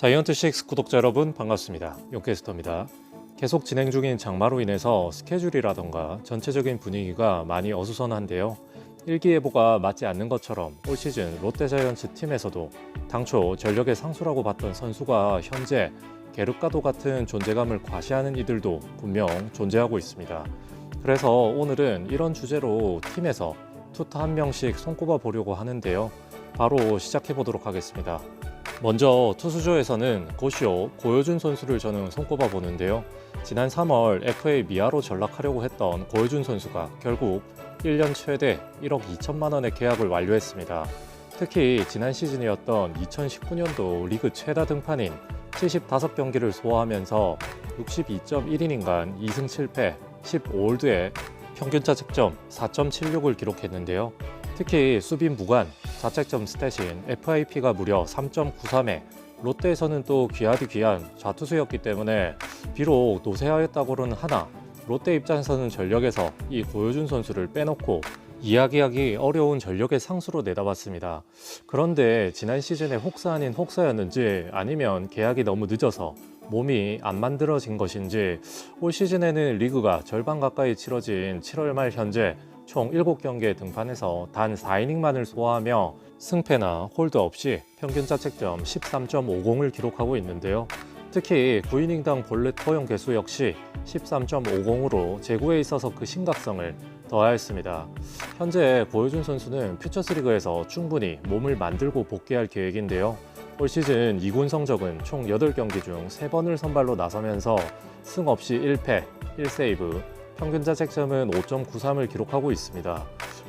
자이언트 6 구독자 여러분 반갑습니다. 용캐스터입니다. 계속 진행 중인 장마로 인해서 스케줄이라던가 전체적인 분위기가 많이 어수선한데요. 일기예보가 맞지 않는 것처럼 올 시즌 롯데자이언츠 팀에서도 당초 전력의 상수라고 봤던 선수가 현재 게르카도 같은 존재감을 과시하는 이들도 분명 존재하고 있습니다. 그래서 오늘은 이런 주제로 팀에서 투타 한 명씩 손꼽아 보려고 하는데요. 바로 시작해 보도록 하겠습니다. 먼저 투수조에서는 고시오 고효준 선수를 저는 손꼽아 보는데요. 지난 3월 FA 미아로 전락하려고 했던 고효준 선수가 결국 1년 최대 1억 2천만 원의 계약을 완료했습니다. 특히 지난 시즌이었던 2019년도 리그 최다 등판인 75경기를 소화하면서 62.1이닝간 2승 7패 15홀드에 평균 자책점 4.76을 기록했는데요. 특히 수빈 무관 자책점 스탯인 FIP가 무려 3.93에 롯데에서는 또 귀하디 귀한 좌투수였기 때문에 비록 노쇠하였다고는 하나 롯데 입장에서는 전력에서 이 고효준 선수를 빼놓고 이야기하기 어려운 전력의 상수로 내다봤습니다. 그런데 지난 시즌에 혹사 아닌 혹사였는지 아니면 계약이 너무 늦어서 몸이 안 만들어진 것인지 올 시즌에는 리그가 절반 가까이 치러진 7월 말 현재 총 7경기에 등판해서 단 4이닝만을 소화하며 승패나 홀드 없이 평균 자책점 13.50을 기록하고 있는데요. 특히 9이닝당 볼넷 허용 개수 역시 13.50으로 제구에 있어서 그 심각성을 더하였습니다. 현재 고효준 선수는 퓨처스리그에서 충분히 몸을 만들고 복귀할 계획인데요. 올 시즌 2군 성적은 총 8경기 중 3번을 선발로 나서면서 승 없이 1패, 1세이브, 평균 자책점은 5.93을 기록하고 있습니다.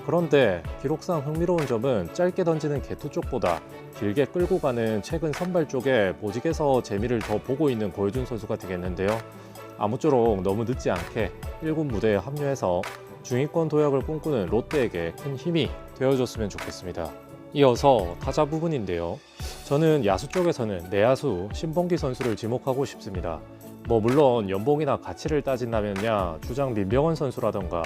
그런데 기록상 흥미로운 점은 짧게 던지는 개투 쪽보다 길게 끌고 가는 최근 선발 쪽에 보직에서 재미를 더 보고 있는 고효준 선수가 되겠는데요. 아무쪼록 너무 늦지 않게 1군 무대에 합류해서 중위권 도약을 꿈꾸는 롯데에게 큰 힘이 되어줬으면 좋겠습니다. 이어서 타자 부분인데요. 저는 야수 쪽에서는 내야수 신봉기 선수를 지목하고 싶습니다. 뭐 물론 연봉이나 가치를 따진다면야 주장 민병헌 선수라던가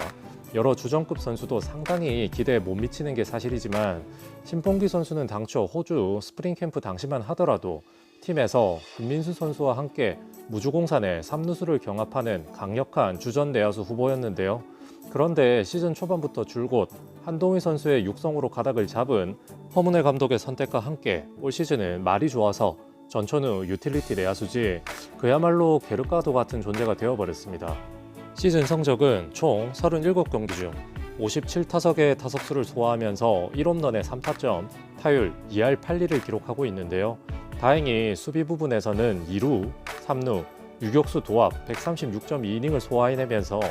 여러 주전급 선수도 상당히 기대에 못 미치는 게 사실이지만 신봉기 선수는 당초 호주 스프링 캠프 당시만 하더라도 팀에서 김민수 선수와 함께 무주공산의 삼루수를 경합하는 강력한 주전 내야수 후보였는데요. 그런데 시즌 초반부터 줄곧 한동희 선수의 육성으로 가닥을 잡은 허문회 감독의 선택과 함께 올 시즌은 말이 좋아서 전천후 유틸리티 내야수지 그야말로 게르카도 같은 존재가 되어버렸습니다. 시즌 성적은 총 37경기 중 57타석의 타석수를 소화하면서 1홈런에 3타점, 타율 2할 8리를 기록하고 있는데요. 다행히 수비 부분에서는 2루, 3루, 유격수 도합 136.2이닝을 소화해내면서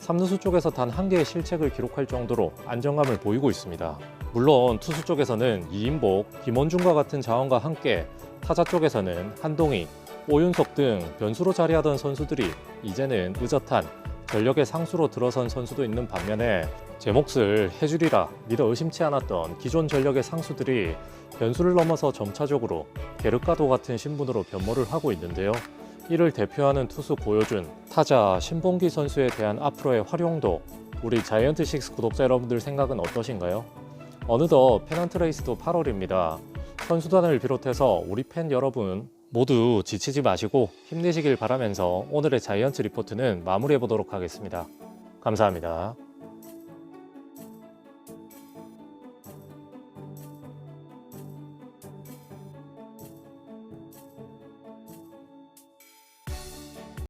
3루수 쪽에서 단 한 개의 실책을 기록할 정도로 안정감을 보이고 있습니다. 물론 투수 쪽에서는 이인복, 김원중과 같은 자원과 함께 타자 쪽에서는 한동희, 오윤석 등 변수로 자리하던 선수들이 이제는 의젓한 전력의 상수로 들어선 선수도 있는 반면에 제 몫을 해주리라 믿어 의심치 않았던 기존 전력의 상수들이 변수를 넘어서 점차적으로 게르카도 같은 신분으로 변모를 하고 있는데요. 이를 대표하는 투수 고효준, 타자 신봉기 선수에 대한 앞으로의 활용도 우리 자이언트 식스 구독자 여러분들 생각은 어떠신가요? 어느덧 페넌트 레이스도 8월입니다. 선수단을 비롯해서 우리 팬 여러분 모두 지치지 마시고 힘내시길 바라면서 오늘의 자이언츠 리포트는 마무리해 보도록 하겠습니다. 감사합니다.